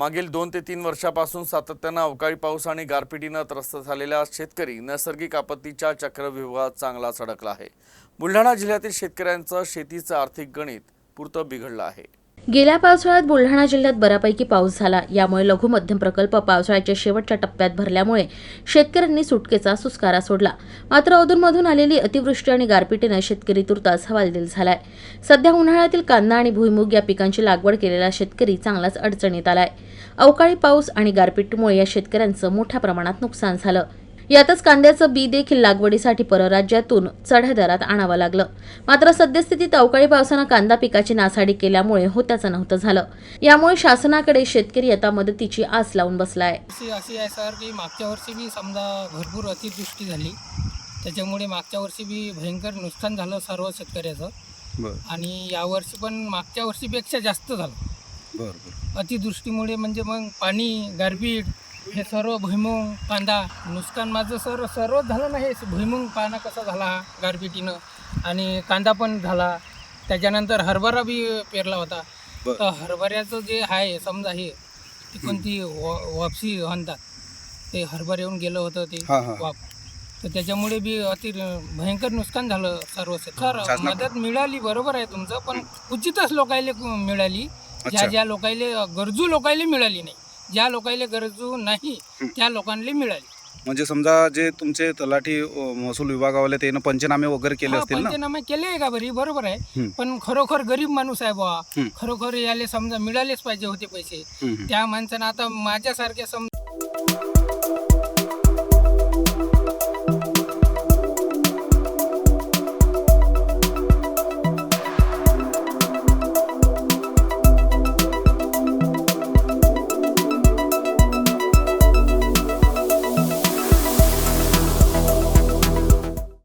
मागील दोन ते तीन वर्षापासून सातत्यानं अवकाळी पाऊस आणि गारपिटीनं त्रस्त झालेला शेतकरी नैसर्गिक आपत्तीच्या चक्रव्यूहात चांगलाच अडकला आहे. बुलढाणा जिल्ह्यातील शेतकऱ्यांचं शेतीचं आर्थिक गणित पुरतं बिघडलं आहे. गेल्या पावसाळ्यात बुलढाणा जिल्ह्यात बऱ्यापैकी पाऊस झाला. यामुळे लघु मध्यम प्रकल्प पावसाळ्याच्या शेवटच्या टप्प्यात भरल्यामुळे शेतकऱ्यांनी सुटकेचा सुस्कारा सोडला. मात्र अधूनमधून आलेली अतिवृष्टी आणि गारपिटीनं शेतकरी तुर्तास हवालदिल झालाय. सध्या उन्हाळ्यातील कांदा आणि भुईमूग या पिकांची लागवड केलेला शेतकरी चांगलाच अडचणीत आलाय. अवकाळी पाऊस आणि गारपीटीमुळे या शेतकऱ्यांचं मोठ्या प्रमाणात नुकसान झालं. यातच कांद्याचं बी देखील लागवडीसाठी परराज्यातून चढ्या दरात आणावं लागलं. मात्र सद्यस्थितीत अवकाळी पावसानं कांदा पिकाची नासाडी केल्यामुळे होत्याचं नव्हतं झालं. यामुळे शासनाकडे शेतकरी आता मदतीची आस लावून बसलाय. अशी अशी आहे सर की मागच्या वर्षी बी समजा भरपूर अतिवृष्टी झाली. त्याच्यामुळे मागच्या वर्षी बी भयंकर नुकसान झालं सर्व शेतकऱ्याचं. बर. आणि यावर्षी पण मागच्या वर्षीपेक्षा जास्त झालं. बर बर. अतिवृष्टीमुळे म्हणजे मग पाणी गारपीट हे सर्व भुईमुंग कांदा नुकसान माझं सर सर्वच झालं ना हे भुईमुंग पाना कसा झाला गारपिटीनं? आणि कांदा पण झाला. त्याच्यानंतर हरभरा बी पेरला होता. तर हरभऱ्याचं जे आहे समजा हे ती कोणती वा- वापसी म्हणतात ते हरभर येऊन गेलं होतं ते हा, हा. वाप. तर त्याच्यामुळे बी अति भयंकर नुकसान झालं सर्व सर मदत मिळाली बरोबर आहे तुमचं पण उचितच लोकायले मिळाली. ज्या. ज्या लोकायले गरजू लोकायले मिळाली नाही. ज्या लोकायले गरजू नाही त्या लोकांना मिळाली म्हणजे समजा जे तुमचे तलाठी अ, महसूल विभागावाले त्यानं पंचनामे वगैरे केले हा, असतील ना पंचनामे केले आहे का बरी बरोबर आहे. पण खरोखर गरीब माणूस आहे बा. खरोखर याले समजा मिळालेच पाहिजे होते पैसे हम्म, हम्म. त्या माणसानं आता माझ्यासारख्या सम